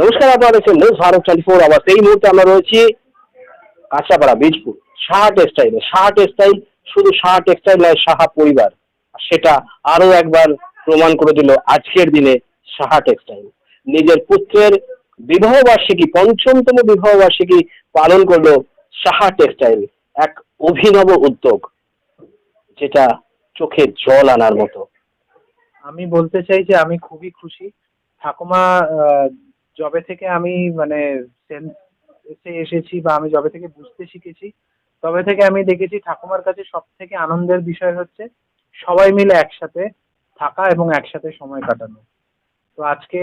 নমস্কার, আপনারা দেখছেন news Bharat twenty four hours এই মুহূর্তে আমরা রয়েছি কাঁচরাপাড়া বীজপুর সাহা টেক্সটাইলে সাহা টেক্সটাইল শুধু সাহা টেক্সটাইল নয় সাহা পরিবার। সেটা আরও একবার প্রমাণ করে দিল আজকের দিনে সাহা টেক্সটাইল নিজের পুত্রের বিবাহ বার্ষিকী, পঞ্চমতম বিবাহ বার্ষিকী পালন করল সাহা টেক্সটাইল এক অভিনব উদ্যোগ, যেটা চোখে জল আনার মতো। আমি বলতে চাই যে আমি খুবই খুশি। ঠাকুমা যবে থেকে আমি মানে সেন্সে এসেছি বা আমি যবে থেকে বুঝতে শিখেছি। তবে থেকে আমি দেখেছি ঠাকুমার কাছে সব থেকে আনন্দের বিষয় হচ্ছে সবাই মিলে একসাথে থাকা এবং একসাথে সময় কাটানো। তো আজকে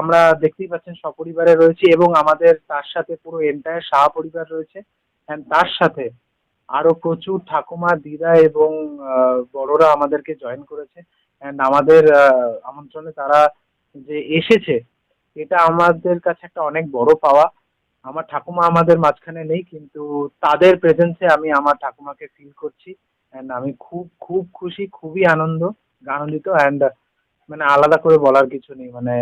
আমরা দেখতেই পাচ্ছেন সপরিবারে রয়েছি এবং আমাদের তার সাথে পুরো এন্টায়ার সাহা পরিবার রয়েছে। অ্যান্ড তার সাথে আরও প্রচুর ঠাকুমা, দিদা এবং বড়রা আমাদেরকে জয়েন করেছে। অ্যান্ড আমাদের আমন্ত্রণে তারা যে এসেছে এটা আমাদের কাছে একটা অনেক বড় পাওয়া। আমার ঠাকুমা আমাদের মাঝখানে নেই কিন্তু তাদের প্রেজেন্সে আমি আমার ঠাকুমাকে ফিল করছি। অ্যান্ড আমি খুব খুব খুশি খুবই আনন্দ আনন্দিত। অ্যান্ড মানে আলাদা করে বলার কিছু নেই মানে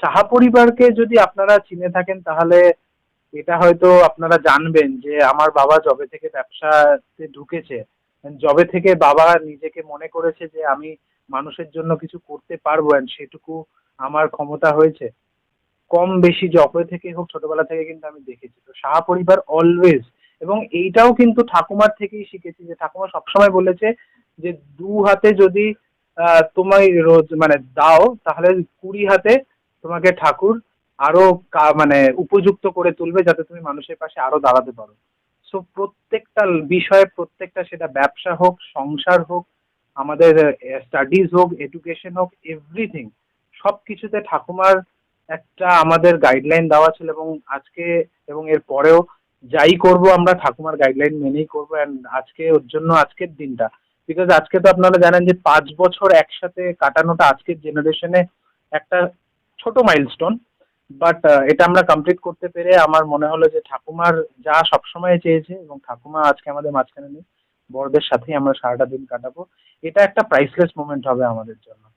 সাহা পরিবারকে যদি আপনারা চিনে থাকেন তাহলে এটা হয়তো আপনারা জানবেন যে আমার বাবা জবে থেকে ব্যবসাতে ঢুকেছে। জবে থেকে বাবা নিজেকে মনে করেছে যে আমি মানুষের জন্য কিছু করতে পারব and সেটুকু আমার ক্ষমতা হয়েছে। কম বেশি জবে থেকে হোক, ছোটবেলা থেকে কিন্তু আমি দেখেছি। তো সাহা পরিবার অলওয়েজ এবং এইটাও কিন্তু ঠাকুমার থেকেই শিখেছি যে ঠাকুমা সবসময় বলেছে যে দু হাতে যদি তোমায় রোজ মানে দাও, তাহলে কুড়ি হাতে তোমাকে ঠাকুর আরও মানে উপযুক্ত করে তুলবে যাতে তুমি মানুষের পাশে আরও দাঁড়াতে পারো। সো প্রত্যেকটা বিষয়ে প্রত্যেকটা সেটা ব্যবসা হোক, সংসার হোক আমাদের স্টাডিজ হোক এডুকেশন হোক এভরিথিং সব কিছুতে ঠাকুমার একটা আমাদের গাইডলাইন দেওয়া ছিল এবং আজকে এবং এর পরেও যাই করব আমরা ঠাকুমার গাইডলাইন মেনেই করব অ্যান্ড আজকে ওর জন্য আজকের দিনটা। বিকজ আজকে তো আপনারা জানেন যে পাঁচ বছর একসাথে কাটানোটা আজকের জেনারেশনে একটা ছোট মাইলস্টোন বাট এটা আমরা কমপ্লিট করতে পেরে আমার মনে হলো যে ঠাকুমার যা সবসময় চেয়েছে এবং ঠাকুমা আজকে আমাদের মাঝখানে নেই। বড়দের সাথেই আমরা সারাটা দিন কাটাবো। এটা একটা প্রাইসলেস মোমেন্ট হবে আমাদের জন্য।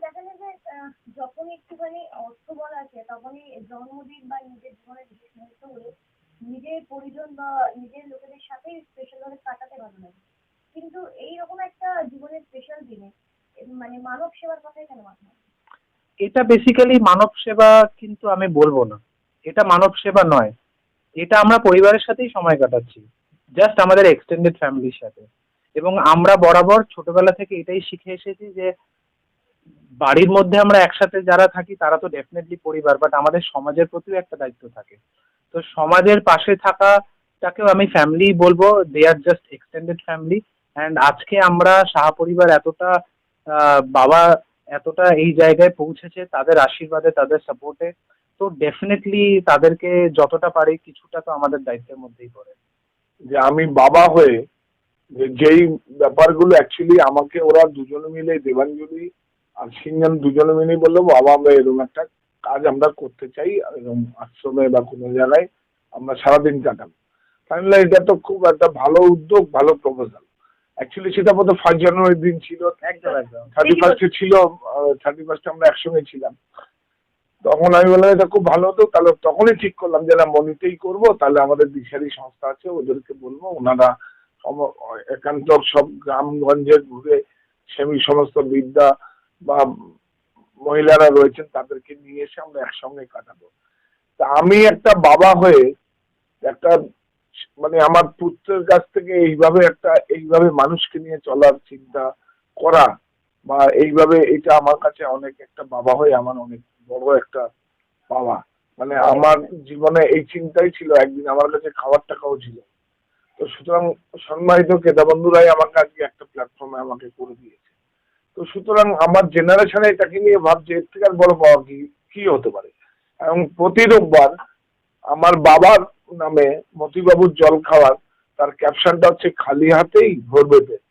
দেখা যায় যে আহ, যখনই একটুখানি অর্থবল আছে তখনই জন্মদিন বা নিজের জীবনের বিশেষ মুহূর্তগুলো নিজের পরিজন বা নিজের লোকেদের সাথেই স্পেশাল ভাবে কাটাতে ভালো লাগে কিন্তু এইরকম একটা জীবনের স্পেশাল দিনে মানে মানব সেবার কথাই কেন এটা বেসিক্যালি মানব সেবা কিন্তু আমি বলব না। এটা মানব সেবা নয়। এটা আমরা পরিবারের সাথেই সময় কাটাচ্ছি। জাস্ট আমাদের এক্সটেন্ডেড ফ্যামিলির সাথে। এবং আমরা বরাবর ছোটবেলা থেকে এটাই শিখে এসেছি যে, বাড়ির মধ্যে আমরা একসাথে যারা থাকি, তারা তো ডেফিনেটলি পরিবার বাট আমাদের সমাজের প্রতিও একটা দায়িত্ব থাকে। তো সমাজের পাশে থাকাটাকেও আমি ফ্যামিলি বলব they are just extended family and আজকে আমরা সাহা পরিবার এতটা বাবা এতটা এই জায়গায় পৌঁছেছে, তাদের আশীর্বাদে, তাদের সাপোর্টে তো ডেফিনেটলি তাদেরকে যতটা পারি, কিছুটা তো আমাদের দায়িত্বের মধ্যেই পড়ে। যে আমি বাবা হয়ে যেই ব্যাপারগুলো অ্যাকচুয়ালি আমাকে ওরা দুজনে মিলে দেবাঞ্জলি আর সিংজন দুজনে মিলে বলল বাবা আমরা এরকম একটা কাজ আমরা করতে চাই এরকম আশ্রমে বা কোনো জায়গায় আমরা সারাদিন কাটাবো। তাহলে এটা তো খুব একটা ভালো উদ্যোগ ভালো প্রপোজাল অ্যাকচুয়ালি সেটা বোধ ফার্স্ট জানুয়ারির দিন ছিল। থার্টি ফার্স্টে ছিল থার্টি ফার্স্টে আমরা একসঙ্গে ছিলাম। তখন আমি বললাম, এটা খুব ভালো হতো। তাহলে তখনই ঠিক করলাম যে, না, মনিতেই করব। তাহলে আমাদের দিশারি সংস্থা আছে, ওদেরকে বলব। ওনারা একান্ত সব গ্রামগঞ্জে ঘুরে সেমি সমস্ত বিদ্যা বা মহিলারা রয়েছেন, তাদেরকে নিয়ে এসে আমরা একসঙ্গে কাটাবো। তা আমি একটা বাবা হয়ে একটা মানে আমার পুত্রের কাছ থেকে এইভাবে একটা, এইভাবে মানুষকে নিয়ে চলার চিন্তা করা বা এইভাবে এটা আমার কাছে অনেক একটা বাবা হয়ে আমার অনেক বড় একটা পাওয়া। মানে আমার জীবনে এই চিন্তাই ছিল একদিন আমার কাছে খাবার টাকাও ছিল। তো সুতরাং সম্মানিত কেদাবন্ধুরাই আমাকে আজকে একটা প্ল্যাটফর্মে আমাকে করে দিয়েছে। তো সুতরাং আমার জেনারেশনে এটাকে নিয়ে ভাবছে এর থেকে আর বড় পাওয়া কি কি হতে পারে? এবং প্রতি রোববার আমার বাবার নামে মতিবাবুর জল খাওয়ার তার ক্যাপশনটা হচ্ছে খালি হাতেই ভরবে পেট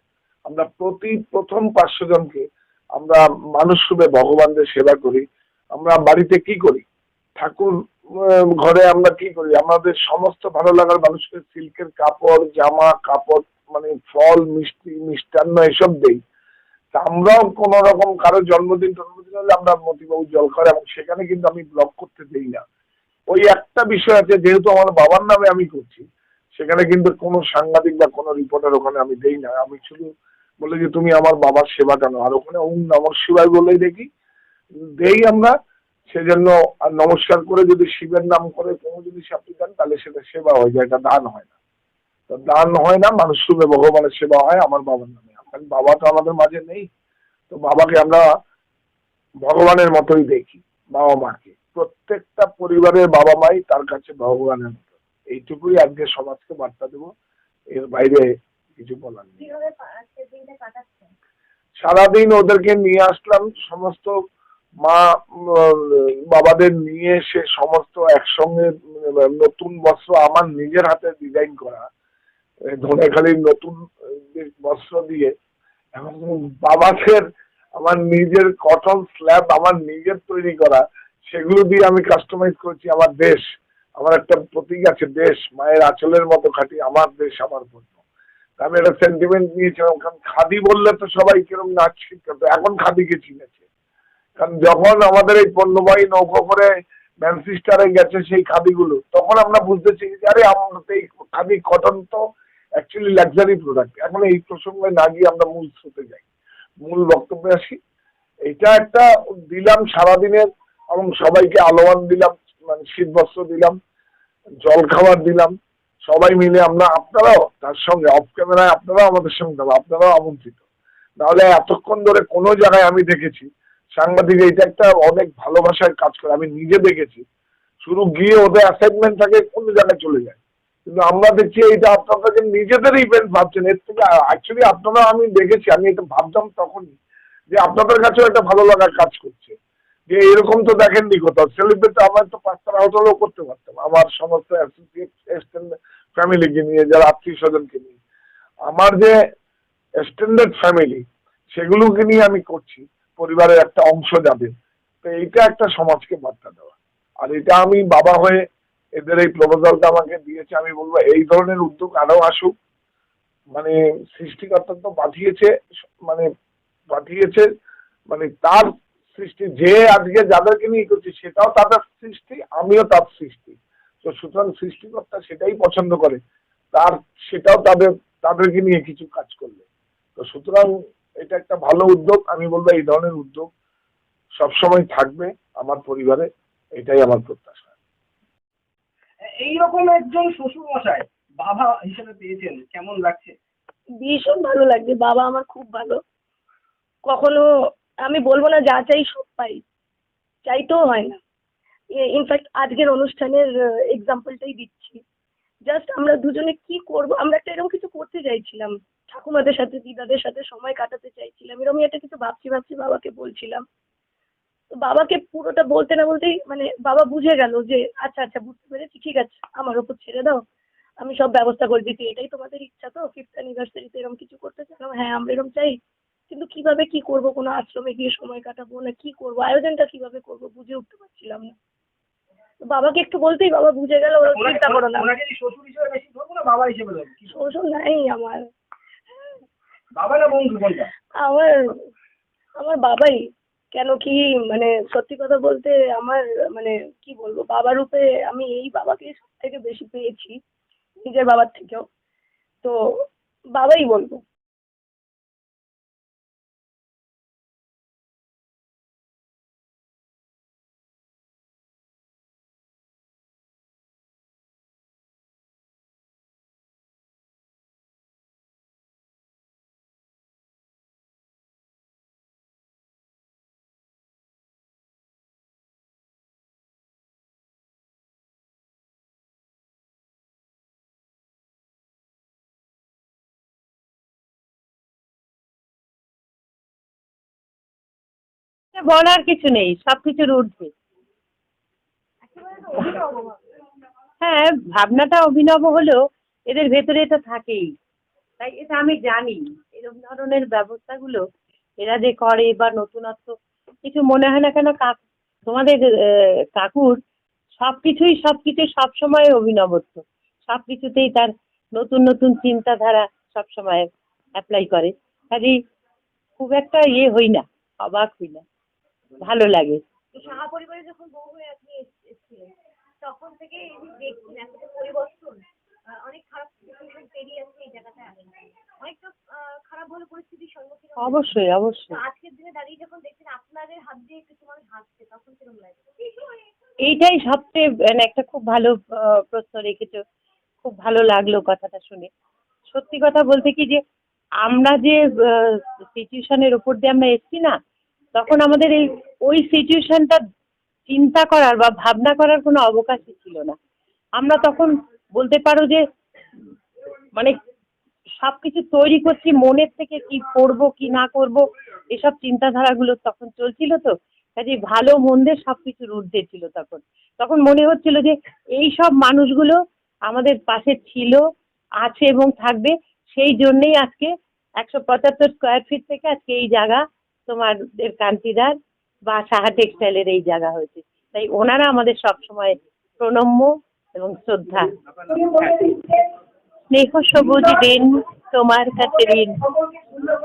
আমরা প্রতি প্রথম পাঁচশো জনকে আমরা মানুষ রূপে ভগবানদের সেবা করি। আমরা বাড়িতে কি করি? ঠাকুর ঘরে আমরা কি করি? আমাদের সমস্ত ভালো লাগার মানুষকে সিল্কের কাপড়, জামা, কাপড় মানে ফল, মিষ্টি, মিষ্টান্ন এসব দেই। তা আমরাও কোন রকম কারও জন্মদিন জন্মদিন হলে আমরা মতিবাবু জল খাওয়ার এবং সেখানে কিন্তু আমি ব্লক করতে দেই না। ওই একটা বিষয় আছে, যেহেতু আমার বাবার নামে আমি করছি, সেখানে কিন্তু কোনো সাংবাদিক বা কোনো রিপোর্টার ওখানে আমি দেই না। আমি শুধু বলে যে, তুমি আমার বাবার সেবা জানো। আর ওখানে ওম নমঃ শিবায় বলেই দেখি দেই আমরা। সেজন্য নমস্কার করে যদি শিবের নাম করে কোনো যদি আপনি দেন তাহলে সেটা সেবা হয়ে যায় এটা দান হয় না। তো দান হয় না মানুষ শুভে ভগবানের সেবা হয় আমার বাবার নামে। কারণ বাবা তো আমাদের মাঝে নেই তো বাবাকে আমরা ভগবানের মতোই দেখি বাবা মাকে। প্রত্যেকটা পরিবারের বাবা মাই তার কাছে ভগবানের মতো। এইটুকুই আজকে সমাজকে বার্তা দেবো এর বাইরে কিছু বলার নেই। সারাদিন ওদেরকে নিয়ে আসলাম সমস্ত মা বাবাদের নিয়ে এসে সমস্ত একসঙ্গে নতুন বস্ত্র আমার নিজের হাতে ডিজাইন করা ধনেখালির নতুন বস্ত্র দিয়ে, এবং বাবাদের আমার নিজের কটন স্ল্যাব আমার নিজের তৈরি করা, সেগুলো দিয়ে আমি কাস্টমাইজ করেছি আমার দেশ। আমার একটা প্রতীক আছে, দেশ, মায়ের আঁচলের মতো খাটি, আমার দেশ, আমার পণ্য। আমি একটা সেন্টিমেন্ট নিয়েছিলাম, কারণ খাদি বললে তো সবাই কিরম নাচ শিখতো এখন খাদিকে চিনেছে। কারণ যখন আমাদের এই পণ্যবাহী নৌকো করে ম্যানচেস্টারে গেছে সেই খাদিগুলো, তখন আমরা বুঝতে শিখেছি, আরে আমরা তো এই খাদি কটন তো অ্যাকচুয়ালি লাক্সারি প্রোডাক্ট এখন এই প্রসঙ্গে না গিয়ে আমরা মূল স্রোতে যাই। মূল বক্তব্যে আসি। এটা একটা দিলাম সারাদিনের, এবং সবাইকে আলোয়ান দিলাম মানে শীত বস্ত্র দিলাম জল খাবার দিলাম, সবাই মিলে আমরা, আপনারাও তার সঙ্গে অফ ক্যামেরায় আপনারাও আমাদের সঙ্গে দেবো আপনারাও আমন্ত্রিত। নাহলে এতক্ষণ ধরে কোনো জায়গায় আমি দেখেছি সাংবাদিক এটা একটা অনেক ভালোবাসার কাজ করে। আমি নিজে দেখেছি। শুরু গিয়ে ওদের অ্যাসাইনমেন্ট থাকে, কোনো জায়গায় চলে যায়। কিন্তু আমরা দেখছি এটা আপনাদেরকে নিজেদের ইভেন্ট ভাবছেন। এর থেকে অ্যাকচুয়ালি আপনারা আমি দেখেছি, আমি এটা ভাবতাম তখনই যে আপনাদের কাছেও একটা ভালো লাগার কাজ করছে। যে এরকম তো দেখেননি কোথাও। সেলিব্রেট আমার তো পাঁচতারা হোটেলও করতে পারতাম। আমার সমস্ত ফ্যামিলিকে নিয়ে, যারা আত্মীয় স্বজনকে নিয়ে। আমার যে এক্সটেন্ডেড ফ্যামিলি সেগুলোকে নিয়ে আমি করছি। পরিবারের একটা অংশ যাবে। তো এইটা একটা সমাজকে বার্তা দেওয়া। আর এটা আমি বাবা হয়ে এদের এই প্রপোজালটা আমাকে দিয়েছে, আমি বলব এই ধরনের উদ্যোগ আরও আসুক। মানে সৃষ্টিকর্তা তো পাঠিয়েছে মানে পাঠিয়েছে মানে তার সৃষ্টি, যে আজকে যাদেরকে নিয়ে করছি, সেটাও তাদের সৃষ্টি, আমিও তার সৃষ্টি। তো সুতরাং সৃষ্টিকর্তা সেটাই পছন্দ করে, তার সেটাও তাদের, তাদেরকে নিয়ে কিছু কাজ করলে। তো সুতরাং এটা একটা ভালো উদ্যোগ আমি বলব এই ধরনের উদ্যোগ সবসময় থাকবে আমার পরিবারে এটাই আমার প্রত্যাশা। এইরকম একজন শ্বশুর মশাই বাবা হিসেবে পেয়েছেন কেমন লাগছে? ভীষণ ভালো লাগছে বাবা আমার খুব ভালো। কখনো আমি বলব না যা চাই সব পাই চাইতেও হয় না। ইনফ্যাক্ট আজকের অনুষ্ঠানের এক্সাম্পলটাই দিচ্ছি। জাস্ট আমরা দুজনে কি করব আমরা একটা এরকম কিছু করতে চাইছিলাম। ঠাকুমাদের সাথে দিদাদের সাথে সময় কাটাতে চাইছিলাম। এরকমই একটা কিছু ভাবছি ভাবছি বাবাকে বলছিলাম। তো বাবাকে পুরোটা বলতে না বলতেই মানে বাবা বুঝে গেল যে আচ্ছা আচ্ছা বুঝতে পেরেছি ঠিক আছে আমার ওপর ছেড়ে দাও। আমি সব ব্যবস্থা করে দিচ্ছি এটাই তোমাদের ইচ্ছা তো ফিফথ অ্যানিভার্সারিতে এরকম কিছু করতে চাও হ্যাঁ আমরা এরকম চাই। কিন্তু কীভাবে কি করব? কোনো আশ্রমে গিয়ে সময় কাটাবো না কি করব? আয়োজনটা কীভাবে করব? বুঝে উঠতে পারছিলাম না। বাবাকে একটু বলতেই বাবা বুঝে গেল ওরা চিন্তা করো না। শ্বশুর নাই বেশি বাবা না বন্ধু কোনটা আমার আমার বাবাই। কেন কি মানে সত্যি কথা বলতে আমার মানে কি বলব, বাবা রূপে আমি এই বাবাকে সব থেকে বেশি পেয়েছি, নিজের বাবার থেকেও। তো বাবাই বলব। বলার কিছু নেই সব কিছুর ঊর্ধ্বে। হ্যাঁ ভাবনাটা অভিনব হলেও এদের ভেতরে এটা থাকেই। তাই এটা আমি জানি, এরকম ধরনের ব্যবস্থাগুলো এরা যে করে বা নতুনত্ব, কিছু মনে হয় না কেন তোমাদের কাকুর সব কিছুই সব কিছু সবসময় অভিনবত্ব। সব কিছুতেই তার নতুন নতুন চিন্তাধারা সবসময় অ্যাপ্লাই করে। কাজেই খুব একটা ইয়ে হই না, অবাক হই না। ভালো লাগে। সাহা পরিবারে যখন বউ হয়ে আপনি এসেছিলেন তখন থেকে এই যে দেখছেন এতটা পরিবর্তন অনেক খারাপ সিচুয়েশন পেরিয়ে আসছে এই জায়গাটা আসেন অনেকটা খারাপ ভালো পরিস্থিতির সম্মুখীন অবশ্যই অবশ্যই। আজকের দিনে দাঁড়িয়ে যখন দেখছেন আপনাদের হাত দিয়ে কিছু মানুষ হাসছে তখন কীরকম লাগে? এইটাই সবচেয়ে মানে একটা খুব ভালো প্রশ্ন রেখেছো। খুব ভালো লাগল কথাটা শুনে। সত্যি কথা বলতে কি যে আমরা যে সিচুয়েশনের উপর দিয়ে আমরা এসছি না তখন আমাদের এই, ওই সিচুয়েশনটা চিন্তা করার বা ভাবনা করার কোনো অবকাশই ছিল না। আমরা তখন বলতে পারো যে মানে সব কিছু তৈরি করছি, মনের থেকে কি করব, কি না করব, এসব চিন্তাধারাগুলো তখন চলছিল তো। কাজে ভালো মন্দের সব কিছুর ছিল তখন। তখন মনে হচ্ছিল যে, এই সব মানুষগুলো আমাদের পাশে ছিল, আছে এবং থাকবে, সেই জন্যেই আজকে একশো পঁচাত্তর স্কোয়ার ফিট থেকে আজকে এই জায়গা তোমাদের কান্তিদার বা সাহা টেক্সটাইলের এই জায়গা হয়েছে। তাই ওনারা আমাদের সবসময় প্রণম্য এবং শ্রদ্ধা। স্নেহ সবুজ দিন তোমার কাছে ঋণ।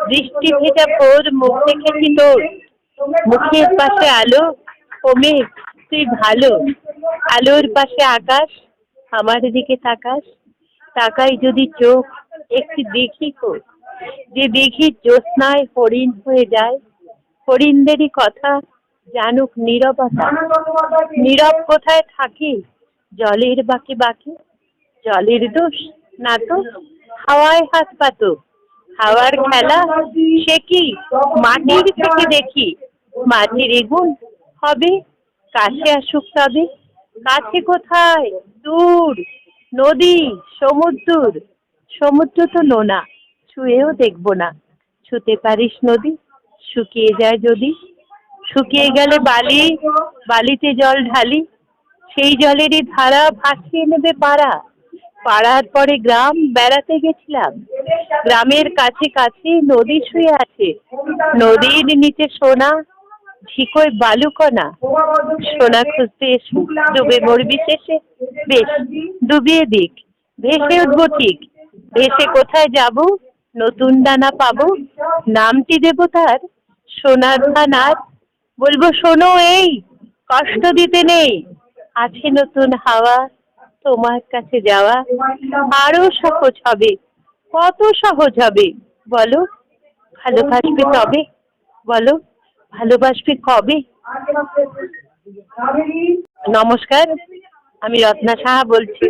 বৃষ্টি ভেজা ভোর, মুখ দেখেছি তোর মুখের পাশে আলো কমে তুই ভালো। আলোর পাশে আকাশ, আমার দিকে তাকাস। তাকাই যদি চোখ, একটি দেখি কো যে দেখি জ্যোৎস্নায় হরিণ হয়ে যায় হরিণদেরই কথা জানুক নীরবতা নীরব কোথায় থাকি? জলের বাকি বাকি। জলের দোষ না তো? হাওয়ায় হাত পাতো। হাওয়ার খেলা সে কি? মাটির থেকে দেখি। মাটির এগুন হবে? কাছে আসুক তবে। কাছে কোথায়? দূর। নদী সমুদ্র সমুদ্র তো নোনা, ছুঁয়েও দেখব না। ছুতে পারিস নদী? শুকিয়ে যায় যদি। শুকিয়ে গেলে বালি, বালিতে জল ঢালি। সেই জলেরই ধারা ভাসিয়ে নেবে পাড়া। পাড়ার পরে গ্রাম বেড়াতে গেছিলাম। গ্রামের কাছে কাছে নদী শুয়ে আছে। নদীর নিচে সোনা ঝিকোয় বালুকণা। সোনা খুঁজতে এসে, ডুবে মরবি শেষে। বেশ, ডুবিয়ে দিক। ভেসে উঠবো ঠিক। ভেসে কোথায় যাব? নতুন দানা পাবো? নামটি দেব তার। সোনার ধানার বলব, শোনো এই, কষ্ট দিতে নেই। আছে নতুন হাওয়া, তোমার কাছে যাওয়া। আরও সহজ হবে, কত সহজ হবে। বলো, ভালোবাসবে তবে। বলো, ভালোবাসবে কবে? নমস্কার, আমি রত্না সাহা বলছি।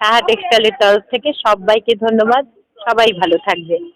সাহা টেক্সটাইলের তরফ থেকে সবাইকে ধন্যবাদ। সবাই ভালো থাকবে।